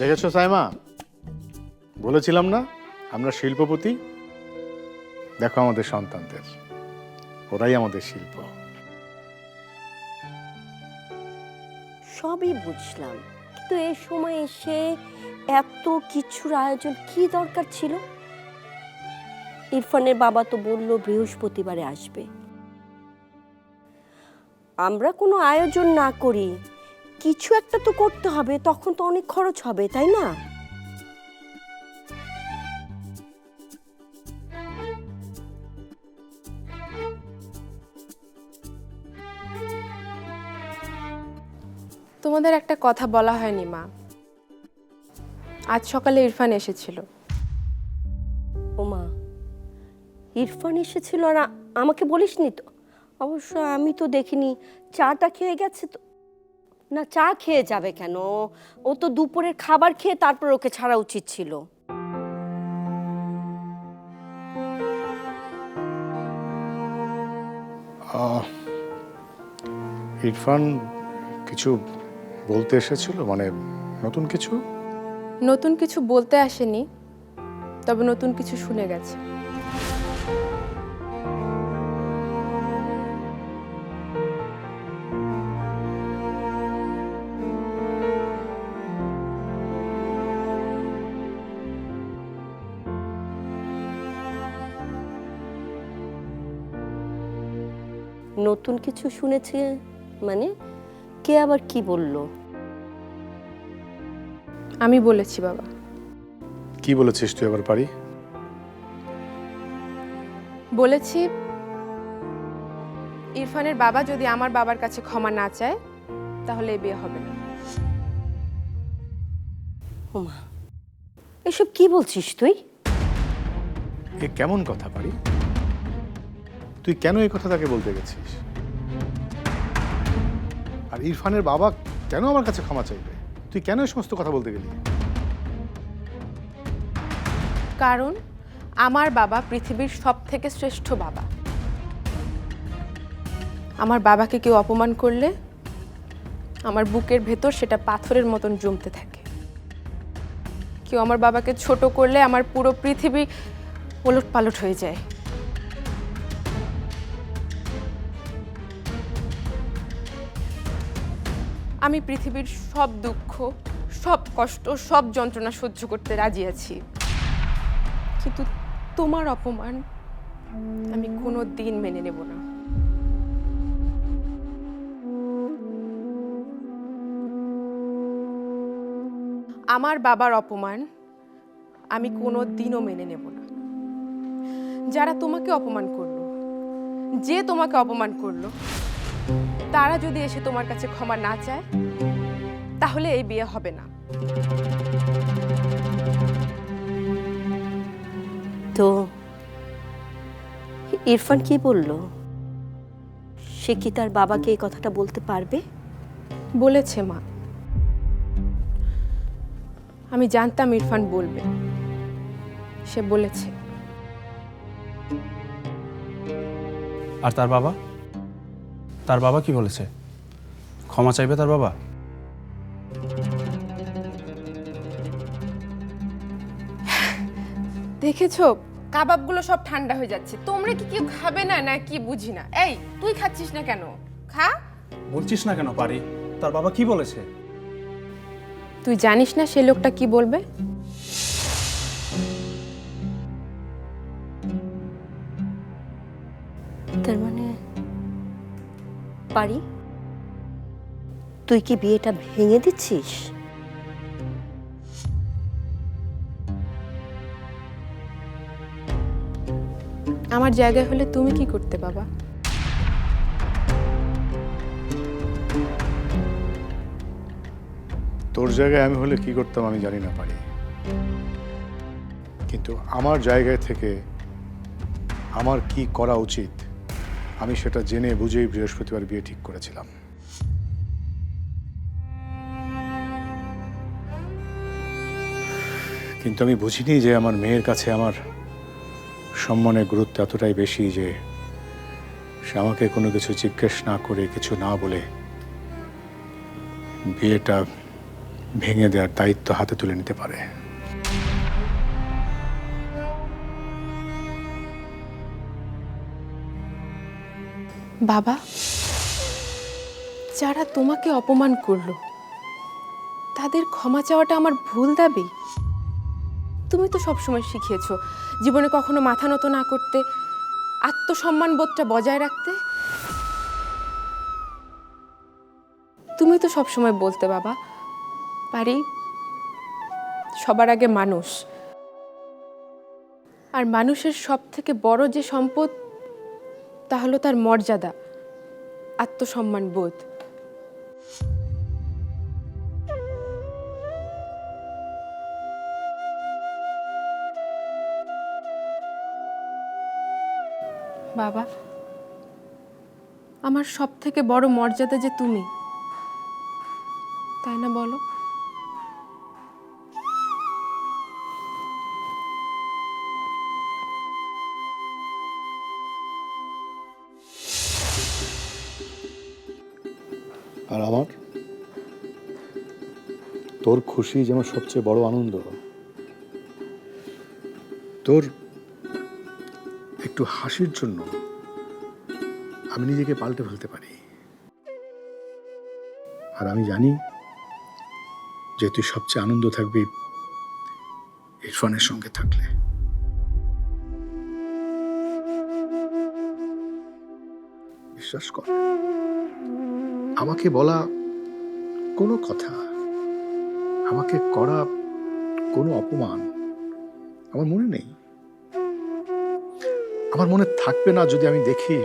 দেখেছ সাইমা? বলেছিলাম না, আমরা শিল্পপতি? দেখো আমাদের সন্তানদের, ওরাই আমাদের শিল্প। সবই বুঝলাম, কিন্তু এ সময় এসে এত কিছুর আয়োজন কি দরকার ছিল? ইরফানের বাবা তো বলল বৃহস্পতিবারে আসবে। আমরা কোনো আয়োজন না করি কিছু একটা তো করতে হবে তখন তো অনেক খরচ হবে তাই না? তোমাদের একটা কথা বলা হয়নি মা। আজ সকালে ইরফান এসেছিল। ওমা ইরফান এসেছিল আর আ- আমাকে বলিসনি তো? অবশ্য আমি তো দেখিনি চাটা খেয়ে গেছে তো। না চা খেয়ে যাবে কেন? ও তো দুপুরের খাবার খেয়ে তারপর ওকে ছাড়া উচিত ছিল। আহ, ইরফান কিছু বলতে এসেছিল? মানে নতুন কিছু? নতুন কিছু বলতে আসেনি তবে নতুন কিছু শুনে গেছে। নতুন কিছু শুনেছে? মানে কে আবার কি বলল? আমি বলেছি বাবা। কি বলেছিস তুই আবার পারি? বলেছি ইরফানের বাবা যদি আমার বাবার কাছে ক্ষমা না চায় তাহলে এ বিয়ে হবে না। ওমা এসব কি বলছিস তুই? এ কেমন কথা পারি? তুই কেন এই কথা তাকে বলতে গেছিস? ইরফানের বাবা কেন আমার কাছে ক্ষমা চাইবে? তুই কেন এই সমস্ত কথা বলতে গেলি? কারণ আমার বাবা পৃথিবীর সব থেকে শ্রেষ্ঠ বাবা। আমার বাবাকে কেউ অপমান করলে আমার বুকের ভেতর সেটা পাথরের মতন জমতে থাকে। কেউ আমার বাবাকে ছোট করলে আমার পুরো পৃথিবী ওলট পালট হয়ে যায়। আমি পৃথিবীর সব দুঃখ, সব কষ্ট, সব যন্ত্রণা সহ্য করতে রাজি আছি। কিন্তু তোমার অপমান আমি কোনো দিন মেনে নেব না। আমার বাবার অপমান আমি কোনো দিনও মেনে নেব না। যারা তোমাকে অপমান করল, যে তোমাকে অপমান করল তারা যদি এসে তোমার কাছে ক্ষমা না চায় তাহলে এই বিয়ে হবে না। তো ইরফান কি বলল? সে কি তার বাবাকে এই কথাটা বলতে পারবে? বলেছে মা। আমি জানতাম ইরফান বলবে। সে বলেছে। আর তার বাবা? তার বাবা কি বলেছে? ক্ষমা চাইবে তার বাবা? দেখেছ? কাবাবগুলো সব ঠান্ডা হয়ে যাচ্ছে। তোমরা কি কেউ খাবে না না কি বুঝি না? এই তুই খাচ্ছিস না কেন? খা। বলছিস না কেন পারি? তার বাবা কি বলেছে? তুই জানিস না সে লোকটা কি বলবে? পারি? তুই কি বিয়েটা ভেঙে দিচ্ছিস? আমার জায়গায় হলে তুমি কি করতে বাবা? তোর জায়গায় আমি হলে কি করতাম আমি জানি না পারি। কিন্তু আমার জায়গায় থেকে আমার কি করা উচিত? আমি সেটা জেনে বুঝেই বৃহস্পতিবার বিয়ে ঠিক করেছিলাম। কিন্তু আমি বুঝিনি যে আমার মেয়ের কাছে আমার সম্মানের গুরুত্ব এতটাই বেশি যে সে আমাকে কোনো কিছু জিজ্ঞেস না করে, কিছু না বলে বিয়েটা ভেঙে দেওয়ার দায়িত্ব হাতে তুলে নিতে পারে। বাবা, যারা তোমাকে অপমান করল, তাদের ক্ষমা চাওয়াটা আমার ভুল দাবি। তুমি তো সবসময় শিখিয়েছো, জীবনে কখনো মাথা নত না করতে আত্মসম্মান বোধটা বজায় রাখতে। তুমি তো সবসময় বলতে, বাবা, পারি, সবার আগে মানুষ। আর মানুষের সব থেকে বড় যে সম্পদ তা হলো তার মর্যাদা, আত্মসম্মান বোধ। বাবা, আমার সব থেকে বড় মর্যাদা যে তুমি, তাই না বলো? আর আমার? তোর খুশি যেন সবচেয়ে বড় আনন্দ। তোর একটু হাসির জন্য আমি নিজেকে পাল্টে ফেলতে পারি। আর আমি জানি যে তুই সবচেয়ে আনন্দ থাকবি ইরফানের সঙ্গে থাকলে। বিশ্বাস কর। আমাকে বলা কোনো কথা, আমাকে করা কোনো অপমান আমার মনে নেই। আমার মনে থাকবে না যদি আমি দেখি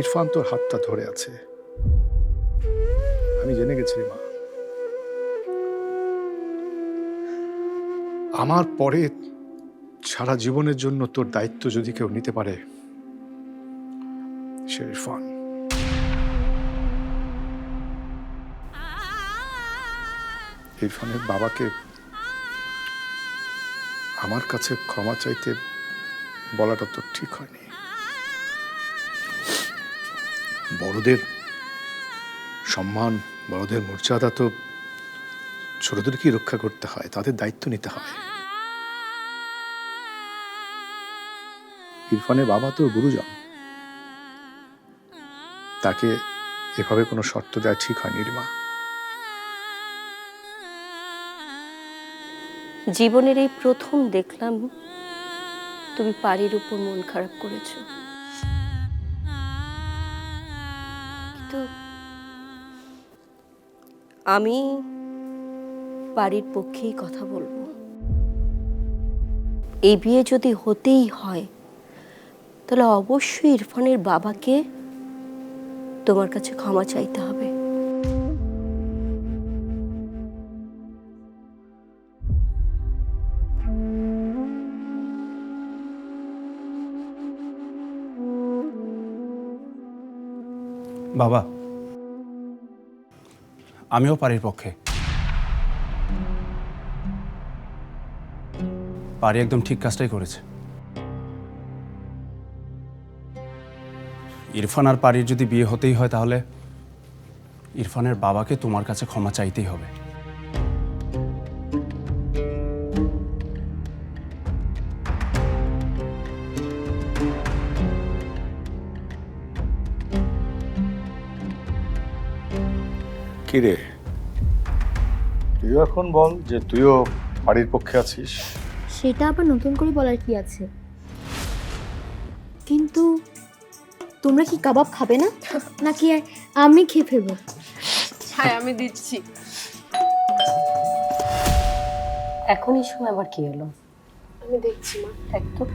ইরফান তোর হাতটা ধরে আছে। আমি জেনে গেছি মা। আমার পরে সারা জীবনের জন্য তোর দায়িত্ব যদি কেউ নিতে পারে, সে ইরফান। ইরফানের বাবাকে আমার কাছে ক্ষমা চাইতে বলাটা তো ঠিক হয়নি। বড়দের সম্মান, বড়দের মর্যাদা তো ছোটদেরকেই রক্ষা করতে হয়, তাদের দায়িত্ব নিতে হয় ইরফানের বাবা তো গুরুজন। তাকে এভাবে কোনো শর্ত দেওয়া ঠিক হয়নি রে জীবনের এই প্রথম দেখলাম, তুমি পাড়ির উপর মন খারাপ করেছ। কিন্তু আমি বাড়ির পক্ষেই কথা বলব। এই বিয়ে যদি হতেই হয়, তাহলে অবশ্যই ইরফানের বাবাকে তোমার কাছে ক্ষমা চাইতে হবে। বাবা। আমিও পারির পক্ষে। পারি একদম ঠিক কাজটাই করেছে। ইরফান আর পারির যদি বিয়ে হতেই হয় তাহলে ইরফানের বাবাকে তোমার কাছে ক্ষমা চাইতেই হবে। কি রে তুইও এখন বল যে তুইও বাড়ির পক্ষে আছিস। সেটা আবার নতুন করে বলার কি আছে? কিন্তু তোমরা কি কাবাব খাবে না? নাকি আমি খেয়ে ফেলব? হ্যাঁ আমি দিচ্ছি। এখন এই সময় আবার কি হলো? আমি দেখছি মা। একদম।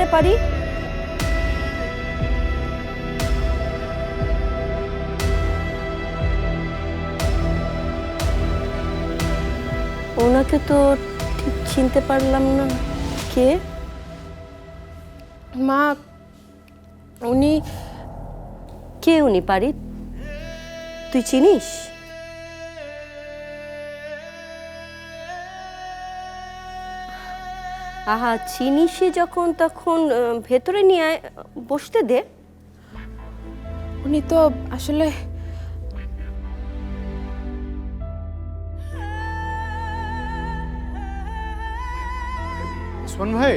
রে পারি? ওনাকে তো ঠিক চিনতে পারলাম না। কে? মা উনি কে উনি পারি তুই চিনিস? আহা চিনিসই যখন তখন ভেতরে নিয়ে আয়, বসতে দে। উনি তো আসলে ওসমান ভাই?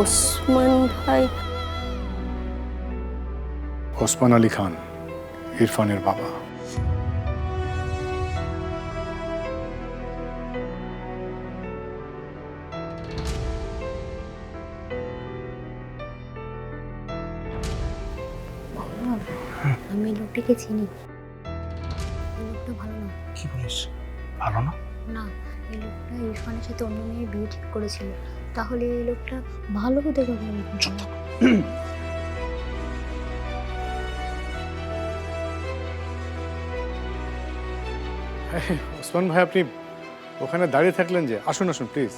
ওসমান ভাই। ওসমান আলী খান ইরফানের বাবা। লোকটাকে চিনি। এই লোকটা ভালো না। কি বলিস? ভালো না? না এই লোকটা ইরফানের সাথে অন্য মেয়ের বিয়ে ঠিক করেছিল। তাহলে এই লোকটা ভালো হতে পারে ওসমান ভাই আপনি ওখানে দাঁড়িয়ে থাকলেন যে আসুন আসুন প্লিজ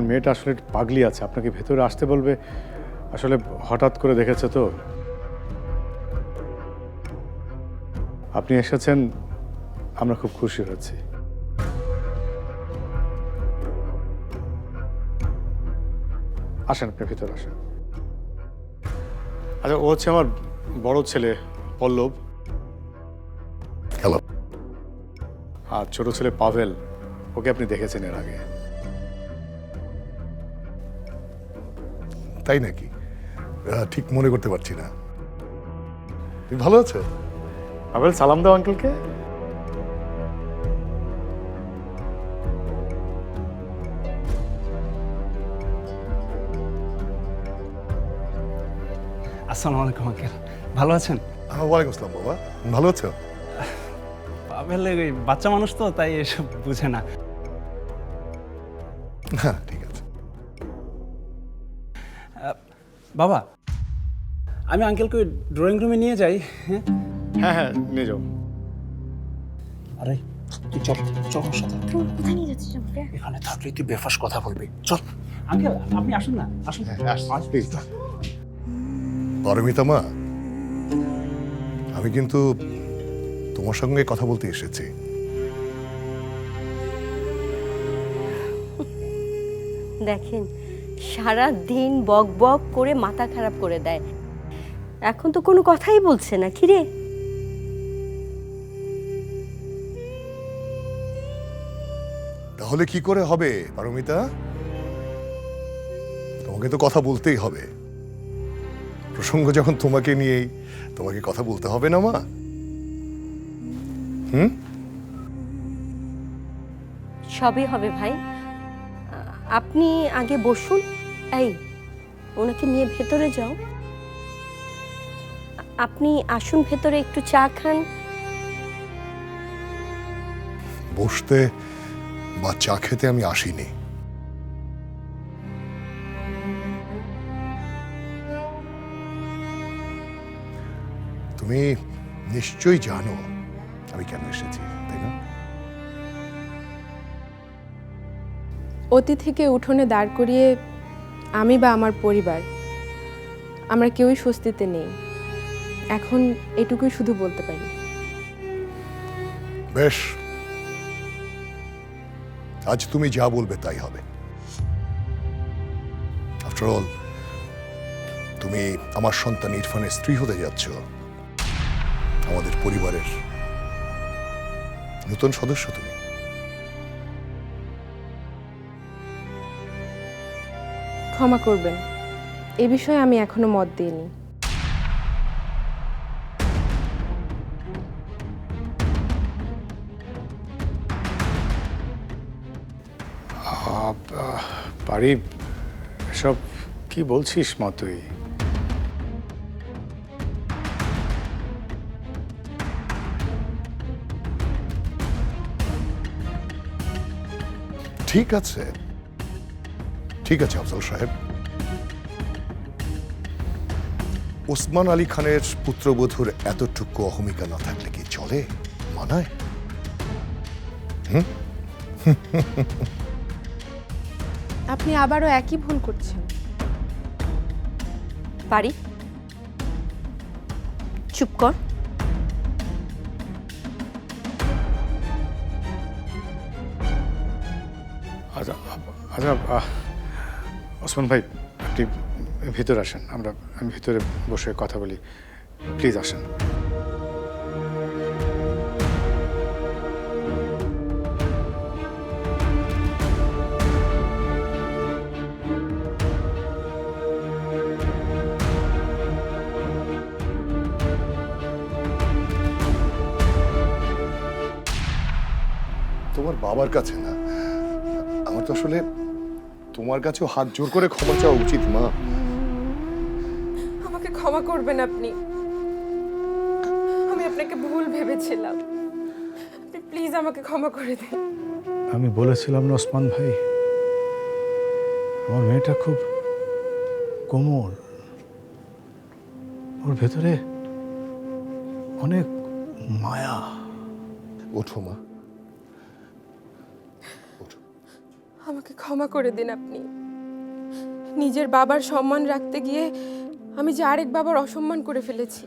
আমার মেয়েটা আসলে পাগলি আছে। আপনাকে ভেতরে আসতে বলবে আসলে হঠাৎ করে দেখেছে তো। আপনি এসেছেন আমরা খুব খুশি হয়েছি। আসেন আপনি ভেতরে আসেন। আচ্ছা ও হচ্ছে আমার বড় ছেলে পল্লব। হ্যালো আর ছোট ছেলে পাভেল ওকে আপনি দেখেছেন এর আগে। তাই নাকি? আহ, ঠিক মনে করতে পারছি না। তুমি ভালো আছো? পাভেল সালাম দাও আঙ্কেলকে আসসালামু আলাইকুম আঙ্কেল ভালো আছেন? ওয়ালাইকুম আসসালাম বাবা। ভালো আছো? পাবেল বাচ্চা মানুষ তো তাই এসব বুঝে না। হ্যাঁ ঠিক। বাবা। আমি আঙ্কেলকে ওই ড্রয়িং রুমে নিয়ে যাই হ্যাঁ? হ্যাঁ হ্যাঁ নিয়ে যাও। আরে তুই চল চল ওর সাথে। কোথায় নিয়ে যাচ্ছিস আমাকে? এখানে থাকলে তুই বেফাস কথা বলবি। চল। আঙ্কেল আপনি আসুন না আসুন। প্লিজ পারমিতা মা আমি কিন্তু তোমার সঙ্গে কথা বলতে এসেছি। দেখেন সারা দিন বক বক করে মাথা খারাপ করে দেয়। এখন তো কোনো কথাই বলছে না কি রে? তাহলে কি করে হবে পারমিতা? তোমাকে তো কথা বলতেই হবে। প্রসঙ্গ যখন তোমাকে নিয়েই তোমাকে কথা বলতে হবে না মা? হুম? সবই হবে ভাই। আপনি আগে বসুন। এই, ওনাকে নিয়ে ভেতরে যাও। আপনি আসুন, ভেতরে একটু চা খান। বসতে বা চা খেতে আমি আসিনি। তুমি নিশ্চয়ই জানো আমি কেন এসেছি। অতিথিকে উঠোনে দাঁড় করিয়ে আমি বা আমার পরিবার, আমরা কেউই স্বস্তিতে নেই। এখন এটুকুই শুধু বলতে পারি। বেশ। আজ তুমি যা বলবে তাই হবে। অল তুমি আমার সন্তান ইরফানের স্ত্রী হতে যাচ্ছ। আমাদের পরিবারের নতুন সদস্য তুমি। ক্ষমা করবেন। এ বিষয়ে আমি এখনও মত দিইনি। পারি সব কি বলছিস মা তুই? ঠিক আছে। ঠিক আছে আফজল সাহেব। ওসমান আলী খানের পুত্রবধূর এতটুকু অহমিকা না থাকলে কি চলে? মানায়? আপনি আবারও একই ভুল করছেন। পারি? চুপ কর। আচ্ছা আচ্ছা ওসমান ভাই, আপনি ভিতরে আসেন, আমরা, আমি ভিতরে বসে কথা বলি। প্লিজ আসেন। তোমার বাবার কাছে না? আমার তো আসলে তোমার কাছেও হাত জোর করে ক্ষমা চাওয়া উচিত মা। আমাকে ক্ষমা করবেন আপনি। আমি আপনাকে ভুল ভেবেছিলাম। আপনি প্লিজ আমাকে ক্ষমা করে দিন। আমি বলেছিলাম না ওসমান ভাই। আমার মেয়েটা খুব কোমল। ওর ভেতরে অনেক মায়া। ওঠো মা। আমাকে ক্ষমা করে দিন আপনি। নিজের বাবার সম্মান রাখতে গিয়ে আমি যে আরেক বাবার অসম্মান করে ফেলেছি।